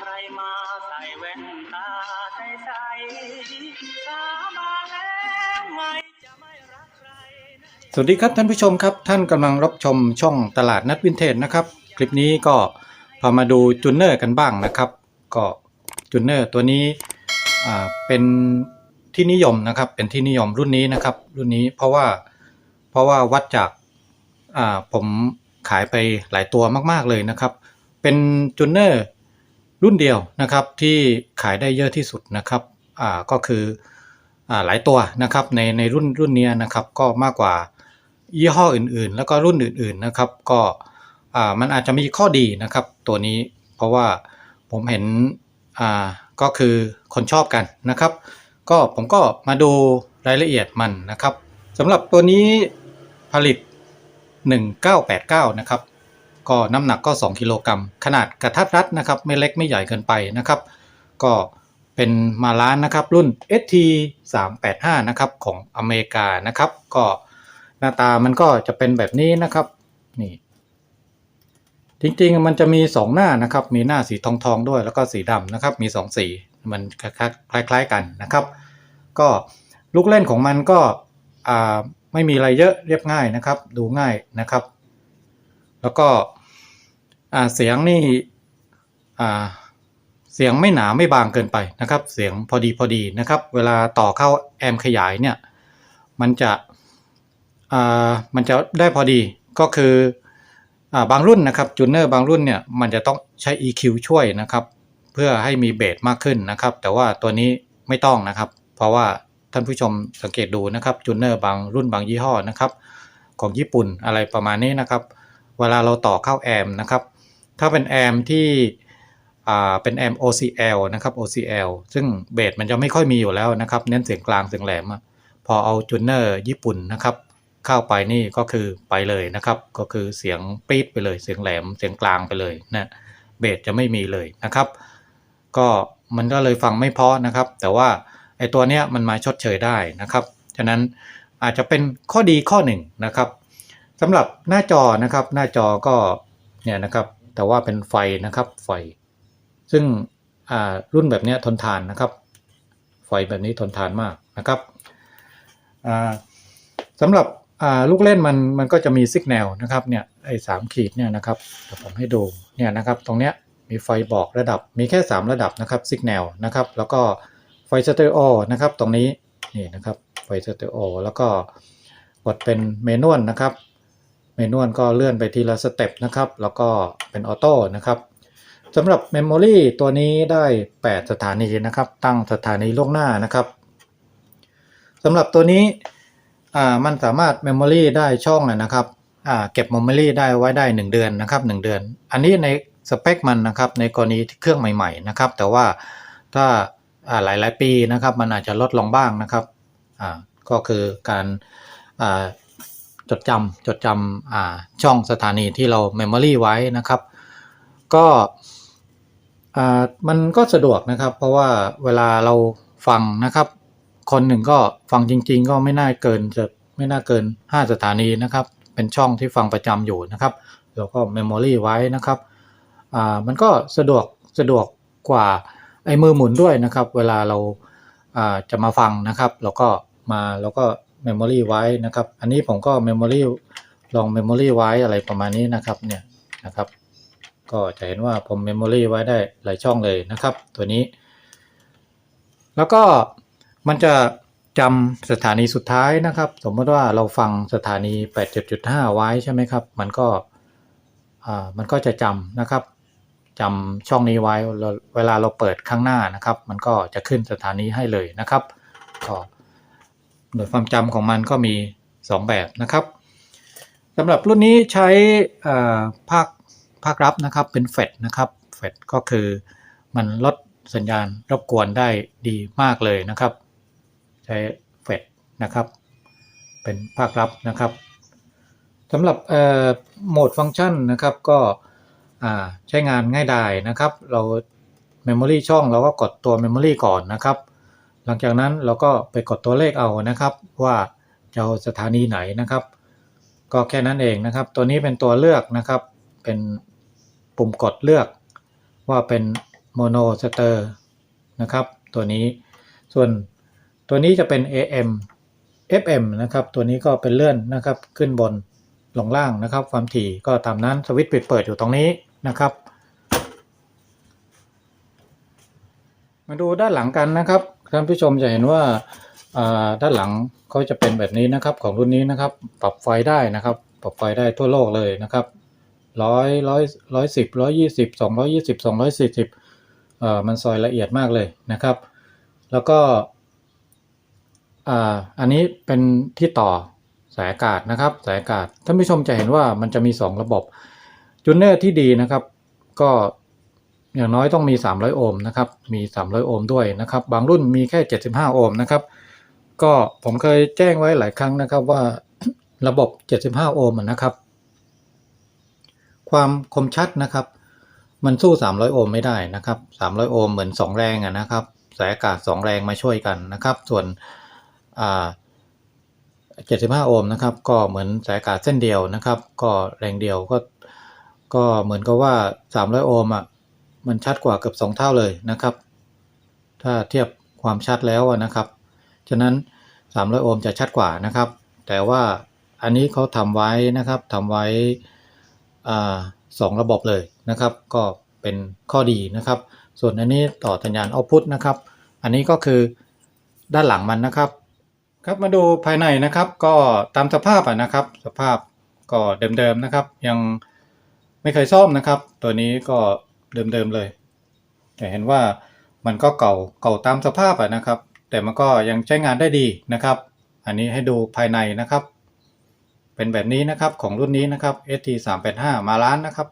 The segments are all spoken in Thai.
ใครมาใส่แว่นตาใสใสสาบานแล้วไม่จะไม่รักใครสวัสดีครับท่านผู้ชมครับ ท่านกำลังรับชมช่องตลาดนัดวินเทจนะครับ คลิปนี้ก็พามาดูจูเนอร์กันบ้างนะครับ ก็จูเนอร์ตัวนี้อ่าเป็นที่นิยมนะครับ เป็นที่นิยมรุ่นนี้นะครับ รุ่นนี้เพราะว่าเพราะว่าวัดจากอ่าผมขายไปหลายตัวมาก ๆเลยนะครับ เป็นจูเนอร์ รุ่นเดียวนะครับที่ขายได้เยอะที่สุดนะครับอ่าก็คืออ่าหลายตัวนะครับในในรุ่นรุ่นเนี้ยนะครับก็มากกว่ายี่ห้ออื่นๆ แล้วก็รุ่นอื่นๆนะครับ ก็อ่ามันอาจจะมีข้อดีนะครับ ตัวนี้เพราะว่าผมเห็นอ่าก็คือคนชอบกันนะครับ ก็ผมก็มาดูรายละเอียดมันนะครับสำหรับตัวนี้ผลิต 1989 นะครับ ก็น้ำหนักก็ 2 กิโลกรัมขนาดกระทัดรัดนะครับ ไม่เล็กไม่ใหญ่เกินไปนะครับ ก็เป็นมาล้านนะครับ รุ่น ST 385นะครับของอเมริกานะครับ ก็หน้าตามันก็จะเป็นแบบนี้นะครับนี่จริงๆมันจะมี 2 หน้านะครับ มีหน้าสีทองทองด้วยแล้วก็สีดำนะครับ มี 2 สีมันคล้ายๆกันนะครับ ก็ลูกเล่นของมันก็ไม่มีอะไรเยอะเรียบง่ายนะครับ ดูง่ายนะครับ แล้วก็เสียงนี่เสียงไม่หนาไม่บางเกินไปนะครับ เสียงพอดีพอดีนะครับ เวลาต่อเข้าแอมขยายเนี่ยมันจะมันจะได้พอดีก็คืออบางรุ่นนะครับจูเนอร์บางรุ่นเนี่ยมันจะต้องใช้ EQ ช่วยนะครับ เพื่อให้มีเบสมากขึ้นนะครับ แต่ว่าตัวนี้ไม่ต้องนะครับ เพราะว่าท่านผู้ชมสังเกตดูนะครับจูเนอร์บางรุ่นบางยี่ห้อนะครับ ของญี่ปุ่นอะไรประมาณนี้นะครับ เวลาเราต่อเข้าแอมนะครับ ถ้าเป็นแอมที่เป็นแอม OCL นะครับ OCL ซึ่งเบสมันจะไม่ค่อยมีอยู่แล้วนะครับ เน้นเสียงกลางเสียงแหลม พอเอาจูเนอร์ญี่ปุ่นนะครับ เข้าไปนี่ก็คือไปเลยนะครับ ก็คือเสียงปี๊ดไปเลย เสียงแหลม เสียงกลางไปเลยนะเบสจะไม่มีเลยนะครับ ก็มันก็เลยฟังไม่เพาะนะครับ แต่ว่าไอตัวเนี้ยมันมาชดเชยได้นะครับ ฉะนั้นอาจจะเป็นข้อดีข้อหนึ่งนะครับ สำหรับหน้าจอนะครับหน้าจอก็เนี่ยนะครับแต่ว่าเป็นไฟนะครับไฟ ซึ่งรุ่นแบบนี้ทนทานนะครับ ไฟแบบนี้ทนทานมากนะครับสำหรับลูกเล่นมันมันก็จะมีสัญญาณนะครับเนี่ยไอ้สามขีดเนี่ยนะครับเดี๋ยวผมให้ดูเนี่ยนะครับตรงเนี้ยมีไฟบอกระดับมีแค่ 3 ระดับนะครับสัญญาณนะครับแล้วก็ไฟสเตอริโอนะครับตรงนี้นี่นะครับไฟสเตอริโอแล้วก็กดเป็นเมนวลนะครับ เมนวลก็เลื่อนไปทีละสเต็ปนะครับ แล้วก็เป็นออโต้นะครับสำหรับเมมโมรีตัวนี้ได้ 8 สถานีนะครับ ตั้งสถานีล่วงหน้านะครับสำหรับตัวนี้อ่ามันสามารถเมมโมรีได้ช่องนะครับอ่าเก็บเมมโมรีได้ไว้ได้ 1 เดือนนะครับ 1 เดือน อันนี้ในสเปคมันนะครับในกรณีเครื่องใหม่ๆนะครับ แต่ว่าถ้าอ่าหลายๆปีนะครับ มันอาจจะลดลงบ้างนะครับอ่าก็คือการอ่า จดจำจดจำช่องสถานีที่เราเมมโมรีไว้นะครับ ก็มันก็สะดวกนะครับ เพราะว่าเวลาเราฟังนะครับ คนหนึ่งก็ฟังจริง ๆ ก็ไม่น่าเกินจะไม่น่าเกิน 5 สถานีนะครับ เป็นช่องที่ฟังประจำอยู่นะครับเราก็เมมโมรีไว้นะครับมันก็สะดวกสะดวกกว่าไอ้มือหมุนด้วยนะครับ เวลาเราจะมาฟังนะครับเราก็มาแล้วก็ เมมโมรีไว้นะครับ อันนี้ผมก็เมมโมรีลองเมมโมรีไว้อะไรประมาณนี้นะครับเนี่ยนะครับ ก็จะเห็นว่าผมเมมโมรีไว้ได้หลายช่องเลยนะครับ ตัวนี้ แล้วก็มันจะจำสถานีสุดท้ายนะครับ สมมติว่าเราฟังสถานี 87.5 ไว้ใช่ไหมครับ มันก็อ่ามันก็จะจำนะครับจำช่องนี้ไว้เวลาเราเปิดข้างหน้านะครับ มันก็จะขึ้นสถานีให้เลยนะครับก็ โดยความจำของมันก็มี 2 แบบนะครับสำหรับรุ่นนี้ใช้ภาคภาครับนะครับเป็นเฟดนะครับเฟดก็คือมันลดสัญญาณรบกวนได้ดีมากเลยนะครับ ใช้เฟดนะครับ เป็นภาครับนะครับสำหรับโหมดฟังก์ชันนะครับก็ใช้งานง่ายดายนะครับ เรา Memory ช่องเราก็กดตัว Memory ก่อนนะครับ หลังจากนั้นเราก็ไปกดตัวเลขเอานะครับ ว่าจะเอาสถานีไหนนะครับ ก็แค่นั้นเองนะครับ ตัวนี้เป็นตัวเลือกนะครับ เป็นปุ่มกดเลือก ว่าเป็นโมโนสเตอร์นะครับ ตัวนี้ส่วนตัวนี้จะเป็น AM FM นะครับ ตัวนี้ก็เป็นเลื่อนนะครับ ขึ้นบนลงล่างนะครับ ความถี่ก็ตามนั้นสวิตช์ปิดเปิดอยู่ตรงนี้นะครับ มาดูด้านหลังกันนะครับ ท่านผู้ชมจะเห็นว่าด้านหลังเขาจะเป็นแบบนี้นะครับของรุ่นนี้นะครับ ปรับไฟได้นะครับ ปรับไฟได้ทั่วโลกเลยนะครับร้อยร้อยร้อยสิบร้อยยี่สิบสองร้อยยี่สิบสองร้อยสี่สิบเอ่อมันซอยละเอียดมากเลยนะครับ แล้วก็อ่าอันนี้เป็นที่ต่อสายอากาศนะครับ สายอากาศท่านผู้ชมจะเห็นว่ามันจะมี 2 ระบบจูเนอร์ที่ดีนะครับ ก็ อย่างน้อยต้องมี 300 โอห์มนะครับ มี 300 โอห์มด้วยนะครับ บางรุ่นมีแค่ 75 โอห์มนะครับ ก็ผมเคยแจ้งไว้หลายครั้งนะครับว่าระบบ 75 โอห์มนะครับ ความคมชัดนะครับ มันสู้ 300 โอห์มไม่ได้นะครับ 300 โอห์มเหมือน 2 แรงนะครับ สายอากาศ 2 แรงมาช่วยกันนะครับ ส่วน75 โอห์มนะครับ ก็เหมือนสายอากาศเส้นเดียวนะครับ ก็แรงเดียวก็ ก็เหมือนกับว่า 300 โอห์มอะ มันชัดกว่าเกือบ2 เท่าเลยนะครับ ถ้าเทียบความชัดแล้วนะครับ ฉะนั้น 300 โอห์มจะชัดกว่านะครับ แต่ว่าอันนี้เขาทำไว้นะครับทำไว้สองระบบเลยนะครับ ก็เป็นข้อดีนะครับ ส่วนอันนี้ต่อสัญญาณเอาพุทนะครับ อันนี้ก็คือด้านหลังมันนะครับ ครับมาดูภายในนะครับ ก็ตามสภาพนะครับ สภาพก็เดิมๆนะครับ ยังไม่เคยซ่อมนะครับ ตัวนี้ก็ เดิมๆเลยแต่เห็นว่ามันก็เก่าเก่าตามสภาพอะนะครับ แต่มันก็ยังใช้งานได้ดีนะครับ อันนี้ให้ดูภายในนะครับ เป็นแบบนี้นะครับของรุ่นนี้นะครับ ST 3 8 5มาร้านนะครับ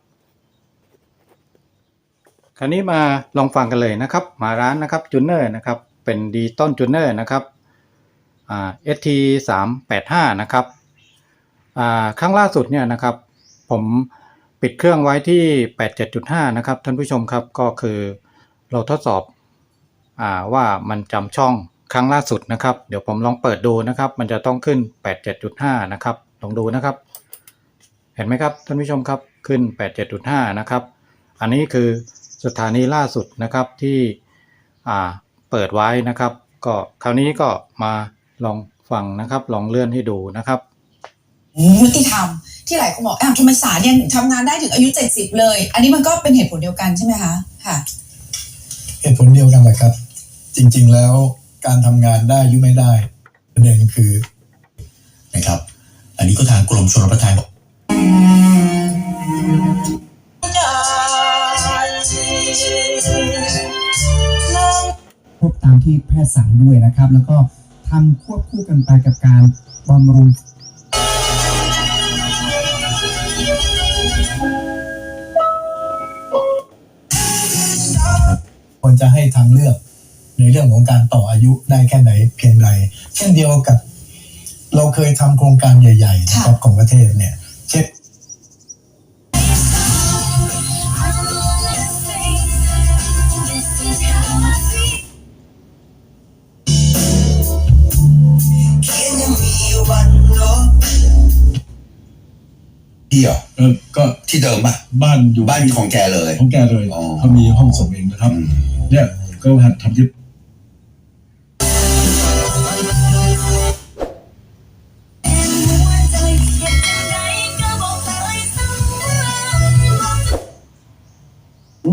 คราวนี้มาลองฟังกันเลยนะครับ มาร้านนะครับจูเนอร์นะครับ เป็นดีต้นจูเนอร์นะครับอ่า ST 3 8 5นะครับอ่าครั้งล่าสุดเนี่ยนะครับ ผม ปิดเครื่องไว้ที่ 87.5 นะครับ ท่านผู้ชมครับก็คือเราทดสอบอว่ามันจำช่องครั้งล่าสุดนะครับ เดี๋ยวผมลองเปิดดูนะครับ มันจะต้องขึ้น 87.5 นะครับ ลองดูนะครับ เห็นไหมครับ ท่านผู้ชมครับขึ้น 87.5 นะครับ อันนี้คือสถานีล่าสุดนะครับที่เปิดไว้นะครับ ก็คราวนี้ก็มาลองฟังนะครับ ลองเลื่อนให้ดูนะครับ ยุติธรรม ที่หลายคนบอกอ้าวทำไมศาลยังทำงานได้ถึงอายุ70เลย อันนี้มันก็เป็นเหตุผลเดียวกันใช่ไหมคะค่ะ เหตุผลเดียวกันแหละครับ จริง ๆ แล้วการทำงานได้หรือไม่ได้ประเด็นคือนะครับ อันนี้ก็ทางกรมชลประทานบอกครบตามที่แพทย์สั่งด้วยนะครับ แล้วก็ทำควบคู่กันไปกับการบำรุง ควรจะให้ทางเลือก ในเรื่องของการต่ออายุได้แค่ไหนเพียงใด เช่นเดียวกับ เราเคยทำโครงการใหญ่ๆนะครับของประเทศเนี่ย เช่นที่เหรอเออก็ที่เดิมป่ะ บ้านอยู่บ้านของแกเลย ของแกเลยอ๋อเขามีห้องส่งเองนะครับ อืมเนี่ยก็หัดทำที่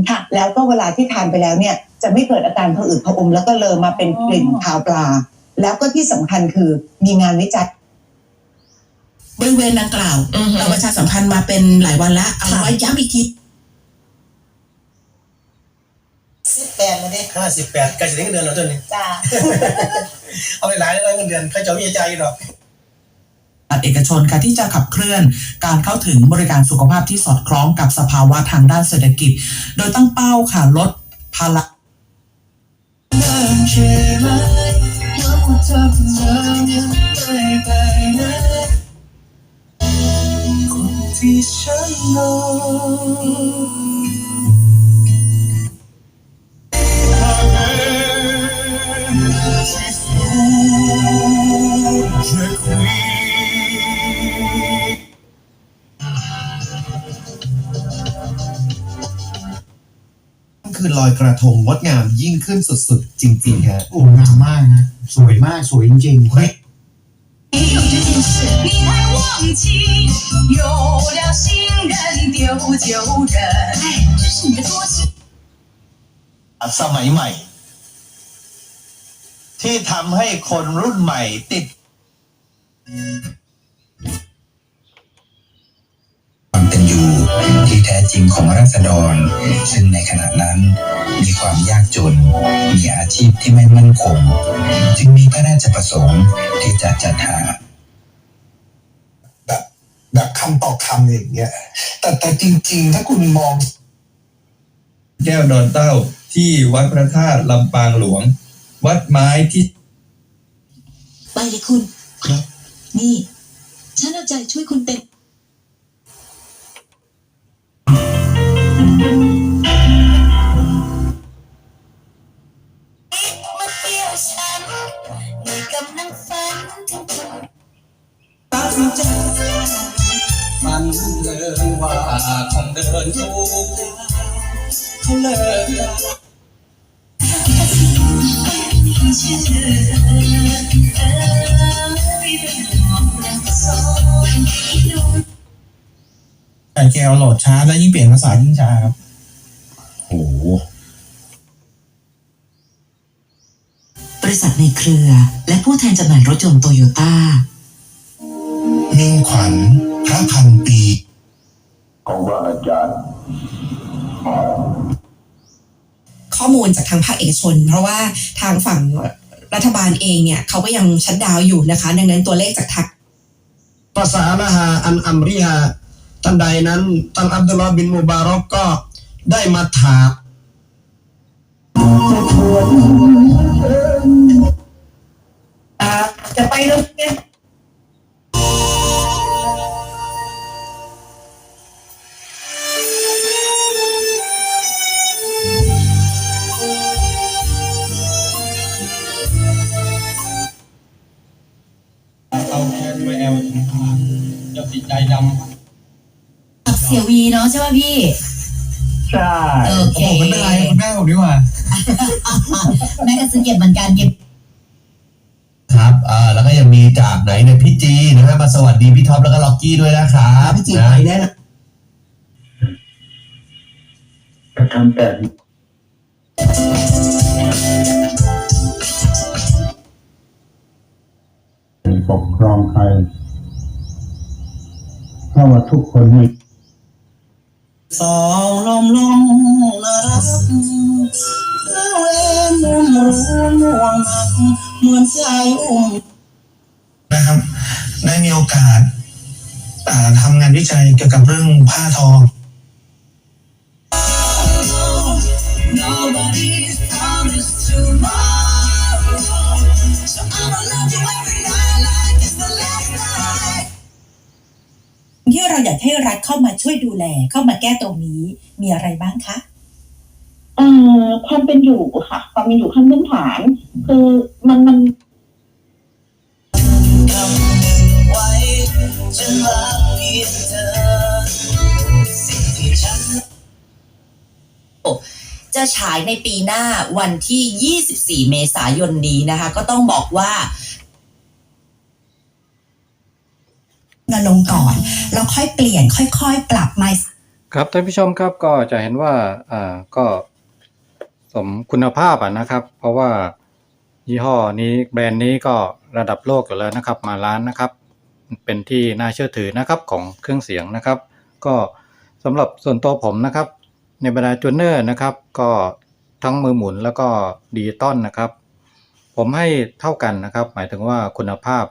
ค่ะแล้วก็เวลาที่ทานไปแล้วเนี่ยจะไม่เกิดอาการผะอืดผะอมแล้วก็เลอมาเป็นกลิ่นคาวปลา แล้วก็ที่สำคัญคือมีงานวิจัย บริเวณดังกล่าวเราประชาสัมพันธ์มาเป็นหลายวันแล้วเอาไว้ย้ำอีกที สิบแปดมาดิห้าสิบแปดใกล้จะถึงเงินเดือนแล้วตัวนี้ จ้า เอาไปหลายแล้วเงินเดือนเขาจะมีใจหรอกรัฐเอกชนค่ะที่จะขับเคลื่อนการเข้าถึงบริการสุขภาพที่สอดคล้องกับสภาวะทางด้านเศรษฐกิจ โดยตั้งเป้าค่ะลดภาระ ที่ฉันรอ อยกระทงงดงามยิ่งขึ้นสุดๆ จริงๆฮะ โอ้งามมากนะสวยมากสวยจริงๆ 没有这件事，你还忘记？有了新人丢旧人，哎，这是你的多心。 สมัยใหม่ ที่ทำให้คนรุ่นใหม่ติด ความเป็นอยู่ ู่ ที่แท้จริงของราษฎร ซึ่งในขณะนั้นมีความยากจน มีอาชีพที่ไม่มั่นคง จึงมีพระราชประสงค์ที่จะจัดหาแบบแบบคำต่อคำอย่างเงี้ยแต่แต่จริง ๆ ถ้าคุณมอง แก้วดอนเต้าที่วัดพระธาตุลำปางหลวง วัดไม้ที่ ไปเลยคุณ ครับ นี่ ฉันเอาใจช่วยคุณเต็ม ฝันเลยว่าคงเดินถูกเขาเลิกกัน แต่แกวโหลดช้าแล้วยิ่งเปลี่ยนภาษายิ่งช้าครับ โอ้โหบริษัทในเครือ และผู้แทนจำหน่ายรถยนต์โตโยต้า มิ่งขวัญพระพันปีข้อมูลจากทางภาคเอกชน เพราะว่าทางฝั่งรัฐบาลเองเนี่ยเขาก็ยังชัดดาวน์อยู่นะคะ ดังนั้นตัวเลขจากทาง ภาษาละฮาอันอัมริฮา ท่านใดนั้นท่านอับดุลลอฮ์บินมุบารอกก็ได้มาถามจะไปโรงเรีย วีเนาะใช่ป่ะพี่ ใช่โอเคโอ้โหไม่เป็นไรคุณแม่ผมดีกว่า แม่ก็ซื้อเก็บเหมือนกันเก็บครับอ่าแล้วก็ยังมีจากไหนเนี่ยพี่จีนะฮะมาสวัสดีพี่ท็อปแล้วก็ล็อกกี้ด้วยนะครับพี่จีนะไปแน่นะปกครองใครเพราะว่าทุกคนมี สองลมลงนารักแล้วแรงมุมรู้ม่วงหักเหมือนใจอุ้มนะครับ ได้มีโอกาสทำงานวิจัยเกี่ยวกับเรื่องผ้าทอ ที่เราอยากให้รัฐเข้ามาช่วยดูแลเข้ามาแก้ตรงนี้มีอะไรบ้างคะเอ่อความเป็นอยู่ค่ะ ความเป็นอยู่ขั้นพื้นฐาน คือมันมันคำหนึ่งไว้ฉันรักเพียงเธอสิ่งที่ฉันจะฉายในปีหน้าวันที่ 24 เมษายนนี้นะคะ ก็ต้องบอกว่า นาลงก่อน แล้วค่อยเปลี่ยนค่อยๆ ปรับมาครับท่านผู้ชมครับก็จะเห็นว่าอ่าก็สมคุณภาพอะนะครับ เพราะว่ายี่ห้อนี้แบรนด์นี้ก็ระดับโลกอยู่แล้วนะครับ มาร้านนะครับ เป็นที่น่าเชื่อถือนะครับของเครื่องเสียงนะครับ ก็สำหรับส่วนตัวผมนะครับ ในบรรดาจูเนอร์นะครับ ก็ทั้งมือหมุนแล้วก็ดิจิตอลนะครับ ผมให้เท่ากันนะครับ หมายถึงว่าคุณภาพ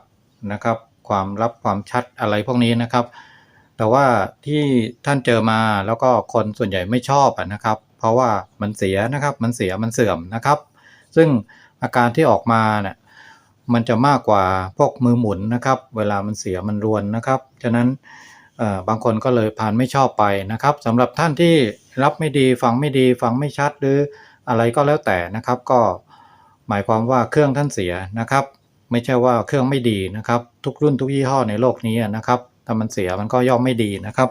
นะครับ ความรับความชัดอะไรพวกนี้นะครับ แต่ว่าที่ท่านเจอมาแล้วก็คนส่วนใหญ่ไม่ชอบนะครับ เพราะว่ามันเสียนะครับมันเสียมันเสื่อมนะครับ ซึ่งอาการที่ออกมาเนี่ยมันจะมากกว่าพวกมือหมุนนะครับ เวลามันเสียมันรวนนะครับ ฉะนั้นบางคนก็เลยผ่านไม่ชอบไปนะครับสำหรับท่านที่รับไม่ดีฟังไม่ดีฟังไม่ชัดหรืออะไรก็แล้วแต่นะครับ ก็หมายความว่าเครื่องท่านเสียนะครับ ไม่ใช่ว่าเครื่องไม่ดีนะครับ ทุกรุ่นทุกยี่ห้อในโลกนี้นะครับ ถ้ามันเสียมันก็ย่อมไม่ดีนะครับ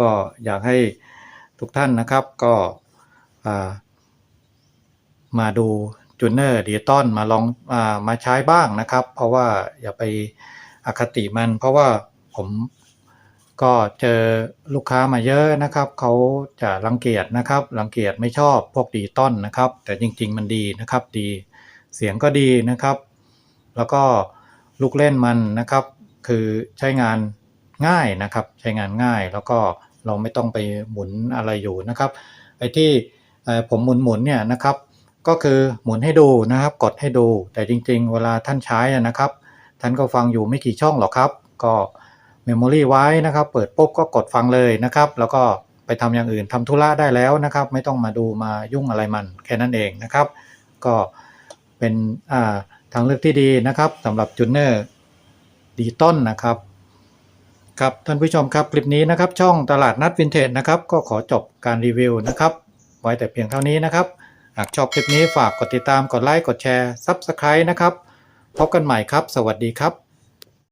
ก็อยากให้ทุกท่านนะครับก็มาดูจูเนอร์ดิจิตอลมาลองอมาใช้บ้างนะครับ เพราะว่าอย่าไปอคติมัน เพราะว่าผมก็เจอลูกค้ามาเยอะนะครับ เขาจะรังเกียจนะครับรังเกียจไม่ชอบพวกดิจิตอลนะครับ แต่จริง ๆ มันดีนะครับดีเสียงก็ดีนะครับ แล้วก็ ลูกเล่นมันนะครับ คือใช้งานง่ายนะครับ ใช้งานง่ายแล้วก็เราไม่ต้องไปหมุนอะไรอยู่นะครับไอ้ที่ผมหมุนหมุนเนี่ยนะครับ ก็คือหมุนให้ดูนะครับ กดให้ดู แต่จริง ๆ เวลาท่านใช้นะครับ ท่านก็ฟังอยู่ไม่กี่ช่องหรอกครับ ก็เมมโมรี่ไว้นะครับ เปิดปุ๊บก็กดฟังเลยนะครับ แล้วก็ไปทำอย่างอื่นทำธุระได้แล้วนะครับ ไม่ต้องมาดูมายุ่งอะไรมันแค่นั้นเองนะครับ ก็เป็นอ่า ทางเลือกที่ดีนะครับสำหรับจูเนอร์ดีต้นนะครับครับท่านผู้ชมครับคลิปนี้นะครับ ช่องตลาดนัดวินเทจนะครับ ก็ขอจบการรีวิวนะครับ ไว้แต่เพียงเท่านี้นะครับ หากชอบคลิปนี้ฝากกดติดตามกดไลค์กดแชร์ซับสไคร b e นะครับ พบกันใหม่ครับ สวัสดีครับ